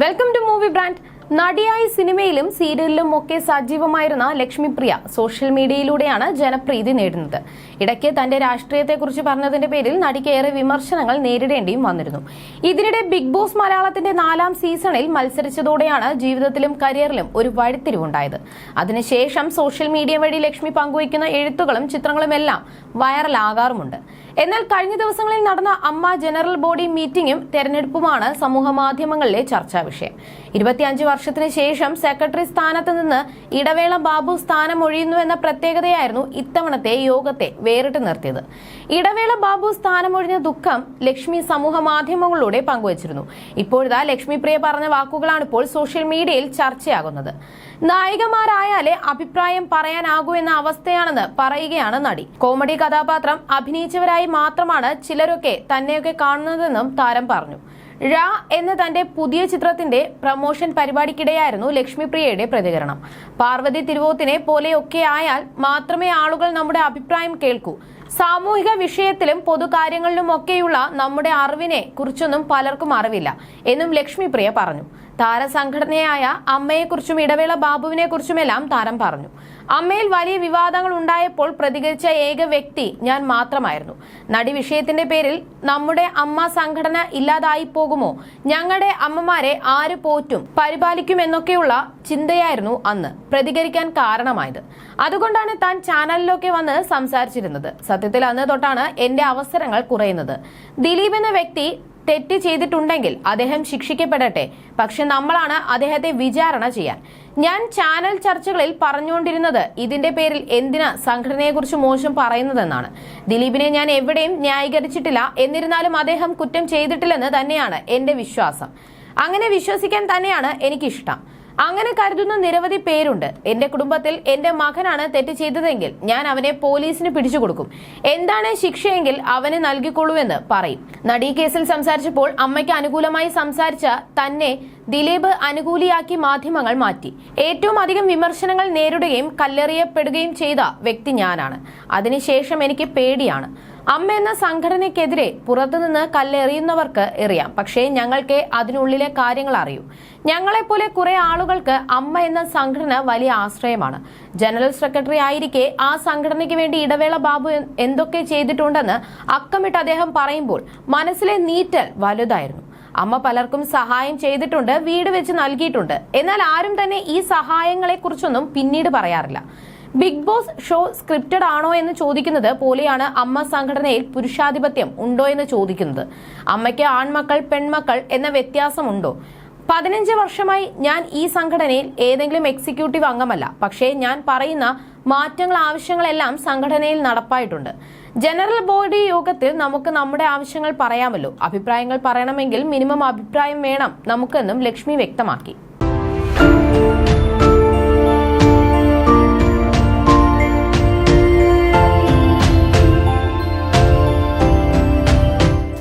Welcome to movie brand നടിയായി സിനിമയിലും സീരിയലിലും ഒക്കെ സജീവമായിരുന്ന ലക്ഷ്മിപ്രിയ സോഷ്യൽ മീഡിയയിലൂടെയാണ് ജനപ്രീതി നേടുന്നത്. ഇടയ്ക്ക് തന്റെ രാഷ്ട്രീയത്തെക്കുറിച്ച് പറഞ്ഞതിന്റെ പേരിൽ നടിക്ക് ഏറെ വിമർശനങ്ങൾ നേരിടേണ്ടിയും വന്നിരുന്നു. ഇതിനിടെ ബിഗ് ബോസ് മലയാളത്തിന്റെ നാലാം സീസണിൽ മത്സരിച്ചതോടെയാണ് ജീവിതത്തിലും കരിയറിലും ഒരു വഴിത്തിരിവുണ്ടായത്. അതിനുശേഷം സോഷ്യൽ മീഡിയ വഴി ലക്ഷ്മി പങ്കുവയ്ക്കുന്ന എഴുത്തുകളും ചിത്രങ്ങളും എല്ലാം വൈറലാകാറുമുണ്ട്. എന്നാൽ കഴിഞ്ഞ ദിവസങ്ങളിൽ നടന്ന അമ്മ ജനറൽ ബോഡി മീറ്റിംഗും തെരഞ്ഞെടുപ്പുമാണ് സമൂഹ മാധ്യമങ്ങളിലെ ചർച്ചാ വിഷയം. ഇരുപത്തിയഞ്ച് വർഷത്തിന് ശേഷം സെക്രട്ടറി സ്ഥാനത്ത് നിന്ന് ഇടവേള ബാബു സ്ഥാനം ഒഴിയുന്നുവെന്ന പ്രത്യേകതയായിരുന്നു ഇത്തവണത്തെ യോഗത്തെ വേറിട്ട് നിർത്തിയത്. ഇടവേള ബാബു സ്ഥാനമൊഴിഞ്ഞ ദുഃഖം ലക്ഷ്മി സമൂഹ മാധ്യമങ്ങളിലൂടെ പങ്കുവച്ചിരുന്നു. ഇപ്പോഴിതാ ലക്ഷ്മി പ്രിയ പറഞ്ഞ വാക്കുകളാണ് ഇപ്പോൾ സോഷ്യൽ മീഡിയയിൽ ചർച്ചയാകുന്നത്. നായികമാരായാലേ അഭിപ്രായം പറയാനാകൂ എന്ന അവസ്ഥയാണെന്ന് പറയുകയാണ് നടി. കോമഡി കഥാപാത്രം അഭിനയിച്ചവരായി മാത്രമാണ് ചിലരൊക്കെ തന്നെയൊക്കെ കാണുന്നതെന്നും താരം പറഞ്ഞു. ഴ എന്ന തന്റെ പുതിയ ചിത്രത്തിന്റെ പ്രമോഷൻ പരിപാടിക്കിടെയായിരുന്നു ലക്ഷ്മിപ്രിയയുടെ പ്രതികരണം. പാർവതി തിരുവോത്തിനെ പോലെയൊക്കെ ആയാൽ മാത്രമേ ആളുകൾ നമ്മുടെ അഭിപ്രായം കേൾക്കൂ. സാമൂഹിക വിഷയത്തിലും പൊതുകാര്യങ്ങളിലും പൊതുകാര്യങ്ങളിലുമൊക്കെയുള്ള നമ്മുടെ അറിവിനെ കുറിച്ചൊന്നും പലർക്കും അറിവില്ല. എന്നും ലക്ഷ്മിപ്രിയ പറഞ്ഞു. താരസംഘടനയായ അമ്മയെക്കുറിച്ചും ഇടവേള ബാബുവിനെ കുറിച്ചുമെല്ലാം താരം പറഞ്ഞു. അമ്മയിൽ വലിയ വിവാദങ്ങൾ ഉണ്ടായപ്പോൾ പ്രതികരിച്ച ഏക വ്യക്തി ഞാൻ മാത്രമായിരുന്നു. നടി വിഷയത്തിന്റെ പേരിൽ നമ്മുടെ അമ്മ സംഘടന ഇല്ലാതായി പോകുമോ? ഞങ്ങളുടെ അമ്മമാരെ ആര് പോറ്റും? പരിപാലിക്കും എന്നൊക്കെയുള്ള ചിന്തയായിരുന്നു അന്ന് പ്രതികരിക്കാൻ കാരണമായത്. അതുകൊണ്ടാണ് താൻ ചാനലിലൊക്കെ വന്ന് സംസാരിച്ചിരുന്നത്. സത്യത്തിൽ അന്ന് തൊട്ടാണ് എന്റെ അവസരങ്ങൾ കുറയുന്നത്. ദിലീപ് എന്ന വ്യക്തി തെറ്റ് ചെയ്തിട്ടുണ്ടെങ്കിൽ അദ്ദേഹം ശിക്ഷിക്കപ്പെടട്ടെ. പക്ഷെ നമ്മളാണ് അദ്ദേഹത്തെ വിചാരണ ചെയ്യാൻ. ഞാൻ ചാനൽ ചർച്ചകളിൽ പറഞ്ഞുകൊണ്ടിരുന്നത് ഇതിന്റെ പേരിൽ എന്തിനാ സംഘടനയെക്കുറിച്ച് മോശം പറയുന്നതെന്നാണ്. ദിലീപിനെ ഞാൻ എവിടെയും ന്യായീകരിച്ചിട്ടില്ല. എന്നിരുന്നാലും അദ്ദേഹം കുറ്റം ചെയ്തിട്ടില്ലെന്ന് തന്നെയാണ് എന്റെ വിശ്വാസം. അങ്ങനെ വിശ്വസിക്കാൻ തന്നെയാണ് എനിക്കിഷ്ടം. അങ്ങനെ കരുതുന്ന നിരവധി പേരുണ്ട്. എന്റെ കുടുംബത്തിൽ എന്റെ മകനാണ് തെറ്റ് ചെയ്തതെങ്കിൽ ഞാൻ അവനെ പോലീസിന് പിടിച്ചു കൊടുക്കും. എന്താണ് ശിക്ഷയെങ്കിൽ അവന് നൽകിക്കൊള്ളൂ എന്ന് പറയും. നടി കേസിൽ സംസാരിച്ചപ്പോൾ അമ്മയ്ക്ക് അനുകൂലമായി സംസാരിച്ച തന്നെ ദിലീപ് അനുകൂലിയാക്കി മാധ്യമങ്ങൾ മാറ്റി. ഏറ്റവും അധികം വിമർശനങ്ങൾ നേരിടുകയും കല്ലെറിയപ്പെടുകയും ചെയ്ത വ്യക്തി ഞാനാണ്. അതിനുശേഷം എനിക്ക് പേടിയാണ്. അമ്മ എന്ന സംഘടനയ്ക്കെതിരെ പുറത്തുനിന്ന് കല്ലെറിയുന്നവർക്ക് എറിയാം. പക്ഷേ ഞങ്ങൾക്ക് അതിനുള്ളിലെ കാര്യങ്ങൾ അറിയൂ. ഞങ്ങളെപ്പോലെ കുറെ ആളുകൾക്ക് അമ്മ എന്ന സംഘടന വലിയ ആശ്രയമാണ്. ജനറൽ സെക്രട്ടറി ആയിരിക്കെ ആ സംഘടനയ്ക്ക് വേണ്ടി ഇടവേള ബാബു എന്തൊക്കെ ചെയ്തിട്ടുണ്ടെന്ന് അക്കമിട്ട് അദ്ദേഹം പറയുമ്പോൾ മനസ്സിലെ നീറ്റൽ വലുതായിരുന്നു. അമ്മ പലർക്കും സഹായം ചെയ്തിട്ടുണ്ട് വീട് വെച്ച് നൽകിയിട്ടുണ്ട്. എന്നാൽ ആരും തന്നെ ഈ സഹായങ്ങളെ കുറിച്ചൊന്നും പിന്നീട് പറയാറില്ല. ബിഗ് ബോസ് ഷോ സ്ക്രിപ്റ്റഡ് ആണോ എന്ന് ചോദിക്കുന്നത് പോലെയാണ് അമ്മ സംഘടനയിൽ പുരുഷാധിപത്യം ഉണ്ടോ എന്ന് ചോദിക്കുന്നത്. അമ്മയ്ക്ക് ആൺമക്കൾ പെൺമക്കൾ എന്ന വ്യത്യാസമുണ്ടോ? പതിനഞ്ച് വർഷമായി ഞാൻ ഈ സംഘടനയിൽ ഏതെങ്കിലും എക്സിക്യൂട്ടീവ് അംഗമല്ല. പക്ഷേ ഞാൻ പറയുന്ന മാറ്റങ്ങൾ ആവശ്യങ്ങളെല്ലാം സംഘടനയിൽ നടപ്പായിട്ടുണ്ട്. ജനറൽ ബോഡി യോഗത്തിൽ നമുക്ക് നമ്മുടെ ആവശ്യങ്ങൾ പറയാമല്ലോ. അഭിപ്രായങ്ങൾ പറയണമെങ്കിൽ മിനിമം അഭിപ്രായം വേണം നമുക്കെന്നും ലക്ഷ്മി വ്യക്തമാക്കി.